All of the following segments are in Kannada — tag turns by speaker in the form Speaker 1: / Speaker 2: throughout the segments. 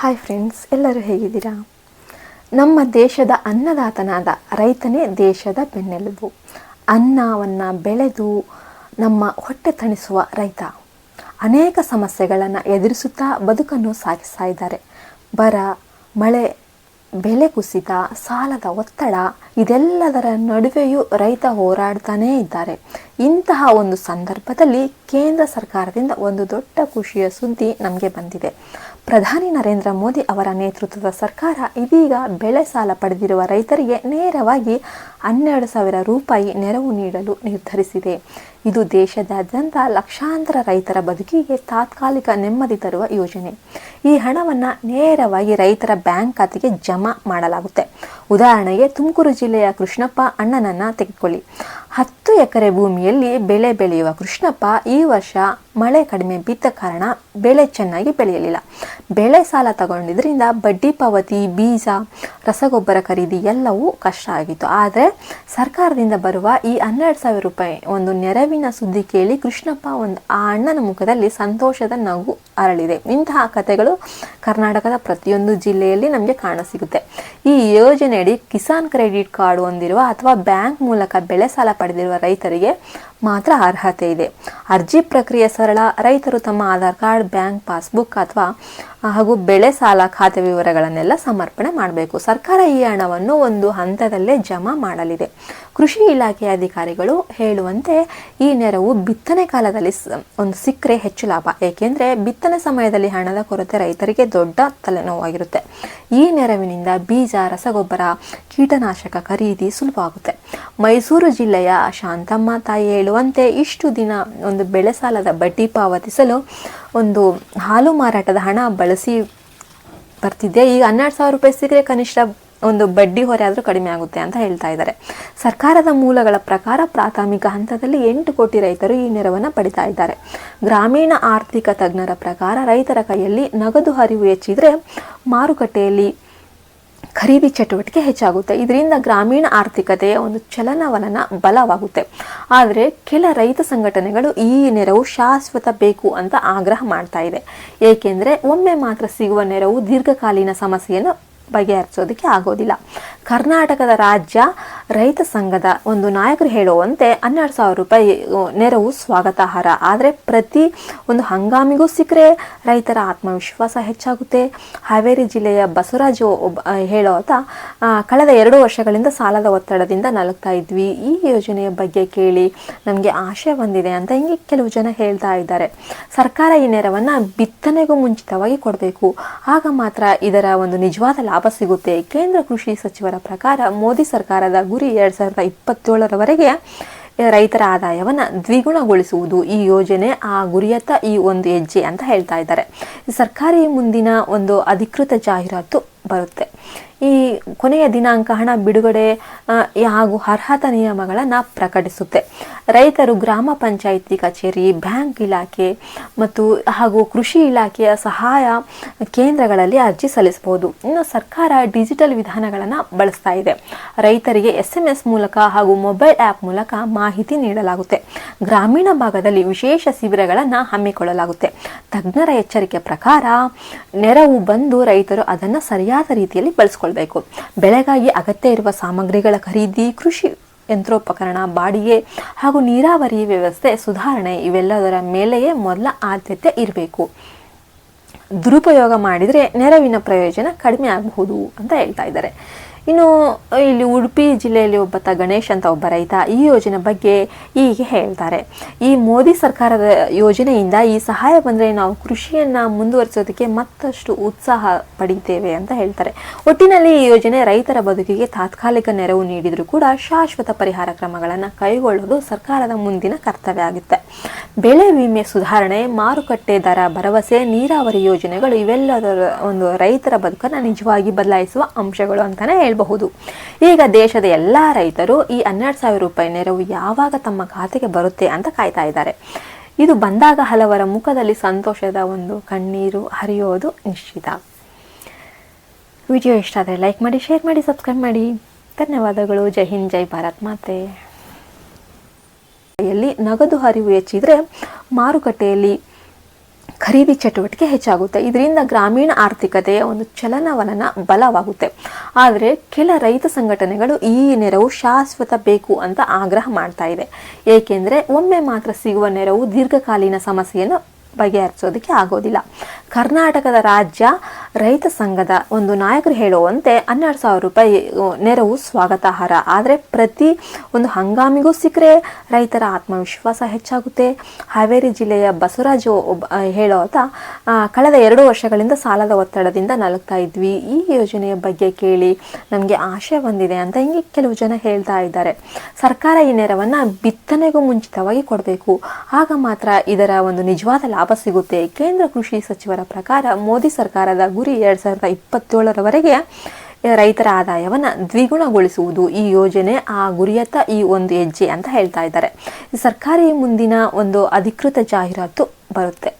Speaker 1: ಹಾಯ್ ಫ್ರೆಂಡ್ಸ್ ಎಲ್ಲರೂ ಹೇಗಿದ್ದೀರಾ? ನಮ್ಮ ದೇಶದ ಅನ್ನದಾತನಾದ ರೈತನೇ ದೇಶದ ಬೆನ್ನೆಲುಬು. ಅನ್ನವನ್ನು ಬೆಳೆದು ನಮ್ಮ ಹೊಟ್ಟೆ ತಣಿಸುವ ರೈತ. ಅನೇಕ ಸಮಸ್ಯೆಗಳನ್ನು ಎದುರಿಸುತ್ತಾ ಬದುಕನ್ನು ಸಾಗಿಸ್ತಾ ಇದ್ದಾರೆ. ಬರ, ಮಳೆ, ಬೆಲೆ ಕುಸಿತ, ಸಾಲದ ಒತ್ತಡ, ಇದೆಲ್ಲದರ ನಡುವೆಯೂ ರೈತ ಹೋರಾಡ್ತಾನೇ ಇದ್ದಾರೆ. ಇಂತಹ ಒಂದು ಸಂದರ್ಭದಲ್ಲಿ ಕೇಂದ್ರ ಸರ್ಕಾರದಿಂದ ಒಂದು ದೊಡ್ಡ ಖುಷಿಯ ಸುದ್ದಿ ನಮಗೆ ಬಂದಿದೆ. ಪ್ರಧಾನಿ ನರೇಂದ್ರ ಮೋದಿ ಅವರ ನೇತೃತ್ವದ ಸರ್ಕಾರ ಇದೀಗ ಬೆಳೆ ಸಾಲ ಪಡೆದಿರುವ ರೈತರಿಗೆ ನೇರವಾಗಿ ಹನ್ನೆರಡು ಸಾವಿರ ರೂಪಾಯಿ ನೆರವು ನೀಡಲು ನಿರ್ಧರಿಸಿದೆ. ಇದು ದೇಶದಾದ್ಯಂತ ಲಕ್ಷಾಂತರ ರೈತರ ಬದುಕಿಗೆ ತಾತ್ಕಾಲಿಕ ನೆಮ್ಮದಿ ತರುವ ಯೋಜನೆ. ಈ ಹಣವನ್ನು ನೇರವಾಗಿ ರೈತರ ಬ್ಯಾಂಕ್ ಖಾತೆಗೆ ಜಮಾ ಮಾಡಲಾಗುತ್ತೆ. ಉದಾಹರಣೆಗೆ, ತುಮಕೂರು ಜಿಲ್ಲೆಯ ಕೃಷ್ಣಪ್ಪ ಅಣ್ಣನನ್ನ ತೆಗೆದುಕೊಳ್ಳಿ. ಹತ್ತು ಎಕರೆ ಭೂಮಿಯಲ್ಲಿ ಬೆಳೆ ಬೆಳೆಯುವ ಕೃಷ್ಣಪ್ಪ ಈ ವರ್ಷ ಮಳೆ ಕಡಿಮೆ ಬಿದ್ದ ಕಾರಣ ಬೆಳೆ ಚೆನ್ನಾಗಿ ಬೆಳೆಯಲಿಲ್ಲ. ಬೆಳೆ ಸಾಲ ತಗೊಂಡಿದ್ರಿಂದ ಬಡ್ಡಿ ಪಾವತಿ, ಬೀಜ, ರಸಗೊಬ್ಬರ ಖರೀದಿ ಎಲ್ಲವೂ ಕಷ್ಟ ಆಗಿತ್ತು. ಆದರೆ ಸರ್ಕಾರದಿಂದ ಬರುವ ಈ ಹನ್ನೆರಡು ಸಾವಿರ ರೂಪಾಯಿ ಒಂದು ನೆರವಿನ ಸುದ್ದಿ ಕೇಳಿ ಕೃಷ್ಣಪ್ಪ ಒಂದು ಆ ಅಣ್ಣನ ಮುಖದಲ್ಲಿ ಸಂತೋಷದ ನಗು ಅರಳಿದೆ. ಇಂತಹ ಕಥೆಗಳು ಕರ್ನಾಟಕದ ಪ್ರತಿಯೊಂದು ಜಿಲ್ಲೆಯಲ್ಲಿ ನಮಗೆ ಕಾಣಸಿಗುತ್ತೆ. ಈ ಯೋಜನೆಯಡಿ ಕಿಸಾನ್ ಕ್ರೆಡಿಟ್ ಕಾರ್ಡ್ ಹೊಂದಿರುವ ಅಥವಾ ಬ್ಯಾಂಕ್ ಮೂಲಕ ಬೆಳೆ ಸಾಲ ಪಡೆದಿರುವ ರೈತರಿಗೆ ಮಾತ್ರ ಅರ್ಹತೆ ಇದೆ. ಅರ್ಜಿ ಪ್ರಕ್ರಿಯೆ ಸರಳ. ರೈತರು ತಮ್ಮ ಆಧಾರ್ ಕಾರ್ಡ್, ಬ್ಯಾಂಕ್ ಪಾಸ್ಬುಕ್ ಅಥವಾ ಹಾಗೂ ಬೆಳೆ ಸಾಲ ಖಾತೆ ವಿವರಗಳನ್ನೆಲ್ಲ ಸಮರ್ಪಣೆ ಮಾಡಬೇಕು. ಸರ್ಕಾರ ಈ ಹಣವನ್ನು ಒಂದು ಹಂತದಲ್ಲೇ ಜಮಾ ಮಾಡಲಿದೆ. ಕೃಷಿ ಇಲಾಖೆಯ ಅಧಿಕಾರಿಗಳು ಹೇಳುವಂತೆ ಈ ನೆರವು ಬಿತ್ತನೆ ಕಾಲದಲ್ಲಿ ಒಂದು ಸಿಕ್ಕರೆ ಹೆಚ್ಚು ಲಾಭ. ಏಕೆಂದರೆ ಬಿತ್ತನೆ ಸಮಯದಲ್ಲಿ ಹಣದ ಕೊರತೆ ರೈತರಿಗೆ ದೊಡ್ಡ ತಲೆನೋವಾಗಿರುತ್ತೆ. ಈ ನೆರವಿನಿಂದ ಬೀಜ, ರಸಗೊಬ್ಬರ, ಕೀಟನಾಶಕ ಖರೀದಿ ಸುಲಭ ಆಗುತ್ತೆ ಮೈಸೂರು ಜಿಲ್ಲೆಯ ಶಾಂತಮ್ಮ ತಾಯಿ ಹೇಳುವಂತೆ ಇಷ್ಟು ದಿನ ಒಂದು ಬೆಳೆ ಸಾಲದ ಬಡ್ಡಿ ಪಾವತಿಸಲು ಒಂದು ಹಾಲು ಮಾರಾಟದ ಹಣ ಬಳಸಿ ಬರ್ತಿದ್ದೆ ಈಗ ಹನ್ನೆರಡು ಸಾವಿರ ರೂಪಾಯಿ ಸಿಕ್ಕರೆ ಕನಿಷ್ಠ ಒಂದು ಬಡ್ಡಿ ಹೊರೆ ಆದರೂ ಕಡಿಮೆ ಆಗುತ್ತೆ ಅಂತ ಹೇಳ್ತಾ ಇದ್ದಾರೆ. ಸರ್ಕಾರದ ಮೂಲಗಳ ಪ್ರಕಾರ ಪ್ರಾಥಮಿಕ ಹಂತದಲ್ಲಿ ಎಂಟು ಕೋಟಿ ರೈತರು ಈ ನೆರವನ್ನು ಪಡಿತಾ ಇದ್ದಾರೆ. ಗ್ರಾಮೀಣ ಆರ್ಥಿಕ ತಜ್ಞರ ಪ್ರಕಾರ ರೈತರ ಕೈಯಲ್ಲಿ ನಗದು ಹರಿವು ಹೆಚ್ಚಿದ್ರೆ ಮಾರುಕಟ್ಟೆಯಲ್ಲಿ ಖರೀದಿ ಚಟುವಟಿಕೆ ಹೆಚ್ಚಾಗುತ್ತೆ. ಇದರಿಂದ ಗ್ರಾಮೀಣ ಆರ್ಥಿಕತೆಯ ಒಂದು ಚಲನವಲನ ಬಲವಾಗುತ್ತೆ. ಆದರೆ ಕೆಲ ರೈತ ಸಂಘಟನೆಗಳು ಈ ನೆರವು ಶಾಶ್ವತ ಬೇಕು ಅಂತ ಆಗ್ರಹ ಮಾಡ್ತಾ ಇದೆ. ಏಕೆಂದರೆ ಒಮ್ಮೆ ಮಾತ್ರ ಸಿಗುವ ನೆರವು ದೀರ್ಘಕಾಲೀನ ಸಮಸ್ಯೆಯನ್ನು ಬಗೆಹರಿಸೋದಕ್ಕೆ ಆಗೋದಿಲ್ಲ. ಕರ್ನಾಟಕದ ರಾಜ್ಯ ರೈತ ಸಂಘದ ಒಂದು ನಾಯಕರು ಹೇಳುವಂತೆ ಹನ್ನೆರಡು ಸಾವಿರ ರೂಪಾಯಿ ನೆರವು ಸ್ವಾಗತಾರ್ಹ ಆದರೆ ಪ್ರತಿ ಒಂದು ಹಂಗಾಮಿಗೂ ಸಿಕ್ಕರೆ ರೈತರ ಆತ್ಮವಿಶ್ವಾಸ ಹೆಚ್ಚಾಗುತ್ತೆ. ಹಾವೇರಿ ಜಿಲ್ಲೆಯ ಬಸವರಾಜು ಹೇಳೋತ ಕಳೆದ ಎರಡು ವರ್ಷಗಳಿಂದ ಸಾಲದ ಒತ್ತಡದಿಂದ ನಲಗ್ತಾ ಇದ್ವಿ. ಈ ಯೋಜನೆಯ ಬಗ್ಗೆ ಕೇಳಿ ನಮಗೆ ಆಶೆ ಬಂದಿದೆ ಅಂತ ಹಿಂಗೆ ಕೆಲವು ಜನ ಹೇಳ್ತಾ ಇದ್ದಾರೆ. ಸರ್ಕಾರ ಈ ನೆರವನ್ನು ಬಿತ್ತನೆಗೂ ಮುಂಚಿತವಾಗಿ ಕೊಡಬೇಕು. ಆಗ ಮಾತ್ರ ಇದರ ಒಂದು ನಿಜವಾದ ಲಾಭ ಸಿಗುತ್ತೆ. ಕೇಂದ್ರ ಕೃಷಿ ಸಚಿವರ ಪ್ರಕಾರ ಮೋದಿ ಸರ್ಕಾರದ ಗುರಿ ಎರಡು ಸಾವಿರದ ಇಪ್ಪತ್ತೇಳರವರೆಗೆ ರೈತರ ಆದಾಯವನ್ನು ದ್ವಿಗುಣಗೊಳಿಸುವುದು ಈ ಯೋಜನೆ ಆ ಗುರಿಯತ್ತ ಈ ಒಂದು ಹೆಜ್ಜೆ ಅಂತ ಹೇಳ್ತಾ ಇದ್ದಾರೆ. ಸರ್ಕಾರಿ ಮುಂದಿನ ಒಂದು ಅಧಿಕೃತ ಜಾಹೀರಾತು ಬರುತ್ತೆ. ಈ ಕೊನೆಯ ದಿನಾಂಕ ಹಣ ಬಿಡುಗಡೆ ಹಾಗೂ ಅರ್ಹತಾ ನಿಯಮಗಳನ್ನು ಪ್ರಕಟಿಸುತ್ತೆ. ರೈತರು ಗ್ರಾಮ ಪಂಚಾಯಿತಿ ಕಚೇರಿ, ಬ್ಯಾಂಕ್ ಇಲಾಖೆ ಮತ್ತು ಹಾಗೂ ಕೃಷಿ ಇಲಾಖೆಯ ಸಹಾಯ ಕೇಂದ್ರಗಳಲ್ಲಿ ಅರ್ಜಿ ಸಲ್ಲಿಸಬಹುದು. ಇನ್ನು ಸರ್ಕಾರ ಡಿಜಿಟಲ್ ವಿಧಾನಗಳನ್ನು ಬಳಸ್ತಾ ಇದೆ. ರೈತರಿಗೆ ಎಸ್ ಎಂ ಎಸ್ ಮೂಲಕ ಹಾಗೂ ಮೊಬೈಲ್ ಆ್ಯಪ್ ಮೂಲಕ ಮಾಹಿತಿ ನೀಡಲಾಗುತ್ತೆ. ಗ್ರಾಮೀಣ ಭಾಗದಲ್ಲಿ ವಿಶೇಷ ಶಿಬಿರಗಳನ್ನು ಹಮ್ಮಿಕೊಳ್ಳಲಾಗುತ್ತೆ. ತಜ್ಞರ ಎಚ್ಚರಿಕೆ ಪ್ರಕಾರ ನೆರವು ಬಂದು ರೈತರು ಅದನ್ನು ಸರಿಯಾದ ರೀತಿಯಲ್ಲಿ ಬಳಸ್ಕೊಳ್ಬೇಕು. ಬೆಳೆಗಾಗಿ ಅಗತ್ಯ ಇರುವ ಸಾಮಗ್ರಿಗಳ ಖರೀದಿ, ಕೃಷಿ ಯಂತ್ರೋಪಕರಣ, ಬಾಡಿಗೆ ಹಾಗೂ ನೀರಾವರಿ ವ್ಯವಸ್ಥೆ, ಸುಧಾರಣೆ ಇವೆಲ್ಲದರ ಮೇಲೆಯೇ ಮೊದಲ ಆದ್ಯತೆ ಇರಬೇಕು. ದುರುಪಯೋಗ ಮಾಡಿದರೆ ನೆರವಿನ ಪ್ರಯೋಜನ ಕಡಿಮೆ ಆಗಬಹುದು ಅಂತ ಹೇಳ್ತಾ ಇದ್ದಾರೆ. ಇನ್ನು, ಇಲ್ಲಿ ಉಡುಪಿ ಜಿಲ್ಲೆಯಲ್ಲಿ ಒಬ್ಬ ಗಣೇಶ್ ಅಂತ ಒಬ್ಬ ರೈತ ಈ ಯೋಜನೆ ಬಗ್ಗೆ ಹೀಗೆ ಹೇಳ್ತಾರೆ. ಈ ಮೋದಿ ಸರ್ಕಾರದ ಯೋಜನೆಯಿಂದ ಈ ಸಹಾಯ ಬಂದರೆ ನಾವು ಕೃಷಿಯನ್ನು ಮುಂದುವರಿಸೋದಕ್ಕೆ ಮತ್ತಷ್ಟು ಉತ್ಸಾಹ ಪಡಿತೇವೆ ಅಂತ ಹೇಳ್ತಾರೆ. ಒಟ್ಟಿನಲ್ಲಿ ಈ ಯೋಜನೆ ರೈತರ ಬದುಕಿಗೆ ತಾತ್ಕಾಲಿಕ ನೆರವು ನೀಡಿದರೂ ಕೂಡ ಶಾಶ್ವತ ಪರಿಹಾರ ಕ್ರಮಗಳನ್ನು ಕೈಗೊಳ್ಳೋದು ಸರ್ಕಾರದ ಮುಂದಿನ ಕರ್ತವ್ಯ ಆಗುತ್ತೆ. ಬೆಳೆ ವಿಮೆ ಸುಧಾರಣೆ, ಮಾರುಕಟ್ಟೆ ದರ ಭರವಸೆ, ನೀರಾವರಿ ಯೋಜನೆಗಳು ಇವೆಲ್ಲದರ ಒಂದು ರೈತರ ಬದುಕನ್ನು ನಿಜವಾಗಿ ಬದಲಾಯಿಸುವ ಅಂಶಗಳು ಅಂತಾನೆ ಹೇಳ್ಬಹುದು ಈಗ ದೇಶದ ಎಲ್ಲ ರೈತರು ಈ ಹನ್ನೆರಡು ಸಾವಿರ ರೂಪಾಯಿ ನೆರವು ಯಾವಾಗ ತಮ್ಮ ಖಾತೆಗೆ ಬರುತ್ತೆ ಅಂತ ಕಾಯ್ತಾ ಇದ್ದಾರೆ. ಇದು ಬಂದಾಗ ಹಲವರ ಮುಖದಲ್ಲಿ ಸಂತೋಷದ ಒಂದು ಕಣ್ಣೀರು ಹರಿಯೋದು ನಿಶ್ಚಿತ. ವಿಡಿಯೋ ಇಷ್ಟ ಆದರೆ ಲೈಕ್ ಮಾಡಿ, ಶೇರ್ ಮಾಡಿ, ಸಬ್ಸ್ಕ್ರೈಬ್ ಮಾಡಿ. ಧನ್ಯವಾದಗಳು. ಜೈ ಹಿಂದ್, ಜೈ ಭಾರತ್ ಮಾತೆ. ನಗದು ಹರಿವು ಹೆಚ್ಚಿದ್ರೆ ಮಾರುಕಟ್ಟೆಯಲ್ಲಿ ಖರೀದಿ ಚಟುವಟಿಕೆ ಹೆಚ್ಚಾಗುತ್ತೆ. ಇದರಿಂದ ಗ್ರಾಮೀಣ ಆರ್ಥಿಕತೆಯ ಒಂದು ಚಲನವಲನ ಬಲವಾಗುತ್ತೆ. ಆದರೆ ಕೆಲ ರೈತ ಸಂಘಟನೆಗಳು ಈ ನೆರವು ಶಾಶ್ವತ ಬೇಕು ಅಂತ ಆಗ್ರಹ ಮಾಡ್ತಾ ಇದೆ. ಏಕೆಂದರೆ ಒಮ್ಮೆ ಮಾತ್ರ ಸಿಗುವ ನೆರವು ದೀರ್ಘಕಾಲೀನ ಸಮಸ್ಯೆಯನ್ನು ಬಗೆಹರಿಸೋದಕ್ಕೆ ಆಗೋದಿಲ್ಲ. ಕರ್ನಾಟಕದ ರಾಜ್ಯ ರೈತ ಸಂಘದ ಒಂದು ನಾಯಕರು ಹೇಳುವಂತೆ ಹನ್ನೆರಡು ಸಾವಿರ ರೂಪಾಯಿ ನೆರವು ಸ್ವಾಗತಾರ್ಹ ಆದರೆ ಪ್ರತಿ ಒಂದು ಹಂಗಾಮಿಗೂ ಸಿಕ್ಕರೆ ರೈತರ ಆತ್ಮವಿಶ್ವಾಸ ಹೆಚ್ಚಾಗುತ್ತೆ. ಹಾವೇರಿ ಜಿಲ್ಲೆಯ ಬಸವರಾಜು ಹೇಳೋತ ಕಳೆದ ಎರಡು ವರ್ಷಗಳಿಂದ ಸಾಲದ ಒತ್ತಡದಿಂದ ನಲುಗ್ತಾ ಇದ್ವಿ. ಈ ಯೋಜನೆಯ ಬಗ್ಗೆ ಕೇಳಿ ನಮಗೆ ಆಶೆ ಬಂದಿದೆ ಅಂತ ಹಿಂಗೆ ಕೆಲವು ಜನ ಹೇಳ್ತಾ ಇದ್ದಾರೆ. ಸರ್ಕಾರ ಈ ನೆರವನ್ನು ಬಿತ್ತನೆಗೂ ಮುಂಚಿತವಾಗಿ ಕೊಡಬೇಕು. ಆಗ ಮಾತ್ರ ಇದರ ಒಂದು ನಿಜವಾದ ಲಾಭ ಸಿಗುತ್ತೆ. ಕೇಂದ್ರ ಕೃಷಿ ಸಚಿವರ ಪ್ರಕಾರ ಮೋದಿ ಸರ್ಕಾರದ ಗುರಿ ಎರಡ್ ಸಾವಿರದ ಇಪ್ಪತ್ತೇಳರವರೆಗೆ ರೈತರ ಆದಾಯವನ್ನು ದ್ವಿಗುಣಗೊಳಿಸುವುದು ಈ ಯೋಜನೆ ಆ ಗುರಿಯತ್ತ ಈ ಒಂದು ಹೆಜ್ಜೆ ಅಂತ ಹೇಳ್ತಾ ಇದ್ದಾರೆ. ಸರ್ಕಾರಿ ಮುಂದಿನ ಒಂದು ಅಧಿಕೃತ ಜಾಹೀರಾತು ಬರುತ್ತೆ.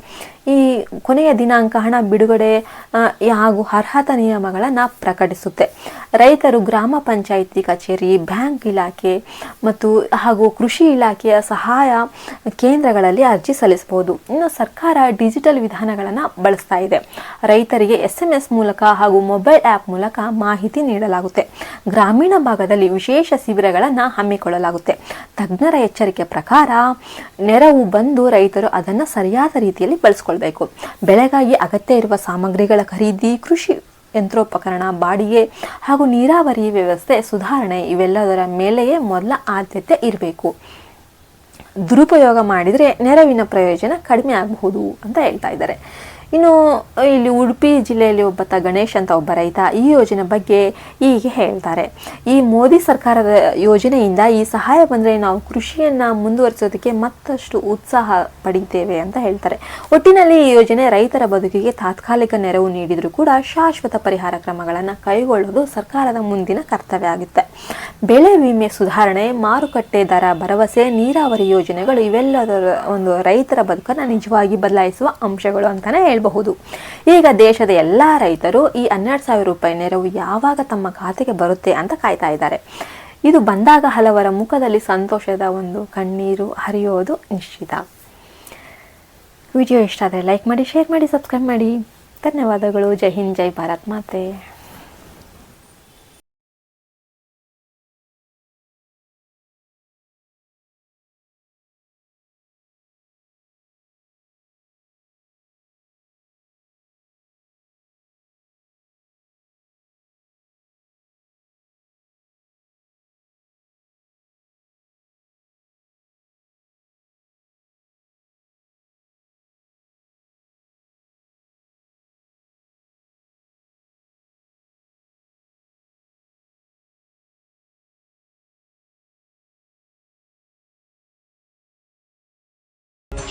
Speaker 1: ಈ ಕೊನೆಯ ದಿನಾಂಕ ಹಣ ಬಿಡುಗಡೆ ಹಾಗೂ ಅರ್ಹತಾ ನಿಯಮಗಳನ್ನು ಪ್ರಕಟಿಸುತ್ತೆ. ರೈತರು ಗ್ರಾಮ ಪಂಚಾಯಿತಿ ಕಚೇರಿ, ಬ್ಯಾಂಕ್ ಇಲಾಖೆ ಮತ್ತು, ಹಾಗೂ ಕೃಷಿ ಇಲಾಖೆಯ ಸಹಾಯ ಕೇಂದ್ರಗಳಲ್ಲಿ ಅರ್ಜಿ ಸಲ್ಲಿಸಬಹುದು. ಇನ್ನು ಸರ್ಕಾರ ಡಿಜಿಟಲ್ ವಿಧಾನಗಳನ್ನು ಬಳಸ್ತಾ ಇದೆ. ರೈತರಿಗೆ ಎಸ್ ಎಂ ಎಸ್ ಮೂಲಕ ಹಾಗೂ ಮೊಬೈಲ್ ಆ್ಯಪ್ ಮೂಲಕ ಮಾಹಿತಿ ನೀಡಲಾಗುತ್ತೆ. ಗ್ರಾಮೀಣ ಭಾಗದಲ್ಲಿ ವಿಶೇಷ ಶಿಬಿರಗಳನ್ನು ಹಮ್ಮಿಕೊಳ್ಳಲಾಗುತ್ತೆ. ತಜ್ಞರ ಎಚ್ಚರಿಕೆ ಪ್ರಕಾರ ನೆರವು ಬಂದು ರೈತರು ಅದನ್ನು ಸರಿಯಾದ ರೀತಿಯಲ್ಲಿ ಬಳಸ್ಕೊಳ್ಬೇಕು ಬೆಳೆಗಾಗಿ ಅಗತ್ಯ ಇರುವ ಸಾಮಗ್ರಿಗಳ ಖರೀದಿ, ಕೃಷಿ ಯಂತ್ರೋಪಕರಣ, ಬಾಡಿಗೆ ಹಾಗೂ ನೀರಾವರಿ ವ್ಯವಸ್ಥೆ, ಸುಧಾರಣೆ ಇವೆಲ್ಲದರ ಮೇಲೆಯೇ ಮೊದಲ ಆದ್ಯತೆ ಇರಬೇಕು. ದುರುಪಯೋಗ ಮಾಡಿದರೆ ನೆರವಿನ ಪ್ರಯೋಜನ ಕಡಿಮೆ ಆಗಬಹುದು ಅಂತ ಹೇಳ್ತಾ ಇದ್ದಾರೆ. ಇನ್ನು, ಇಲ್ಲಿ ಉಡುಪಿ ಜಿಲ್ಲೆಯಲ್ಲಿ ಒಬ್ಬತ ಗಣೇಶ್ ಅಂತ ಒಬ್ಬ ರೈತ ಈ ಯೋಜನೆ ಬಗ್ಗೆ ಹೀಗೆ ಹೇಳ್ತಾರೆ. ಈ ಮೋದಿ ಸರ್ಕಾರದ ಯೋಜನೆಯಿಂದ ಈ ಸಹಾಯ ಬಂದರೆ ನಾವು ಕೃಷಿಯನ್ನು ಮುಂದುವರಿಸೋದಕ್ಕೆ ಮತ್ತಷ್ಟು ಉತ್ಸಾಹ ಪಡೀತೇವೆ ಅಂತ ಹೇಳ್ತಾರೆ. ಒಟ್ಟಿನಲ್ಲಿ ಈ ಯೋಜನೆ ರೈತರ ಬದುಕಿಗೆ ತಾತ್ಕಾಲಿಕ ನೆರವು ನೀಡಿದರೂ ಕೂಡ ಶಾಶ್ವತ ಪರಿಹಾರ ಕ್ರಮಗಳನ್ನು ಕೈಗೊಳ್ಳೋದು ಸರ್ಕಾರದ ಮುಂದಿನ ಕರ್ತವ್ಯ ಆಗುತ್ತೆ. ಬೆಳೆ ವಿಮೆ ಸುಧಾರಣೆ, ಮಾರುಕಟ್ಟೆ ದರ ಭರವಸೆ, ನೀರಾವರಿ ಯೋಜನೆಗಳು ಇವೆಲ್ಲದರ ಒಂದು ರೈತರ ಬದುಕನ್ನು ನಿಜವಾಗಿ ಬದಲಾಯಿಸುವ ಅಂಶಗಳು ಅಂತಾನೆ ಹೇಳಬಹುದು. ಈಗ ದೇಶದ ಎಲ್ಲ ರೈತರು ಈ ಹನ್ನೆರಡು ಸಾವಿರ ರೂಪಾಯಿ ನೆರವು ಯಾವಾಗ ತಮ್ಮ ಖಾತೆಗೆ ಬರುತ್ತೆ ಅಂತ ಕಾಯ್ತಾ ಇದ್ದಾರೆ. ಇದು ಬಂದಾಗ ಹಲವರ ಮುಖದಲ್ಲಿ ಸಂತೋಷದ ಒಂದು ಕಣ್ಣೀರು ಹರಿಯೋದು ನಿಶ್ಚಿತ. ವಿಡಿಯೋ ಇಷ್ಟ ಆದರೆ ಲೈಕ್ ಮಾಡಿ ಶೇರ್ ಮಾಡಿ ಸಬ್ಸ್ಕ್ರೈಬ್ ಮಾಡಿ. ಧನ್ಯವಾದಗಳು. ಜೈ ಹಿಂದ್, ಜೈ ಭಾರತ್ ಮಾತೆ.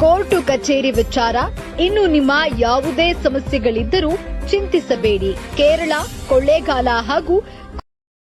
Speaker 2: ಕೋರ್ಟು ಕಚೇರಿ ವಿಚಾರ. ಇನ್ನು ನಿಮ್ಮ ಯಾವುದೇ ಸಮಸ್ಯೆಗಳಿದ್ದರೂ ಚಿಂತಿಸಬೇಡಿ. ಕೇರಳ ಕೊಳ್ಳೇಗಾಲ ಹಾಗೂ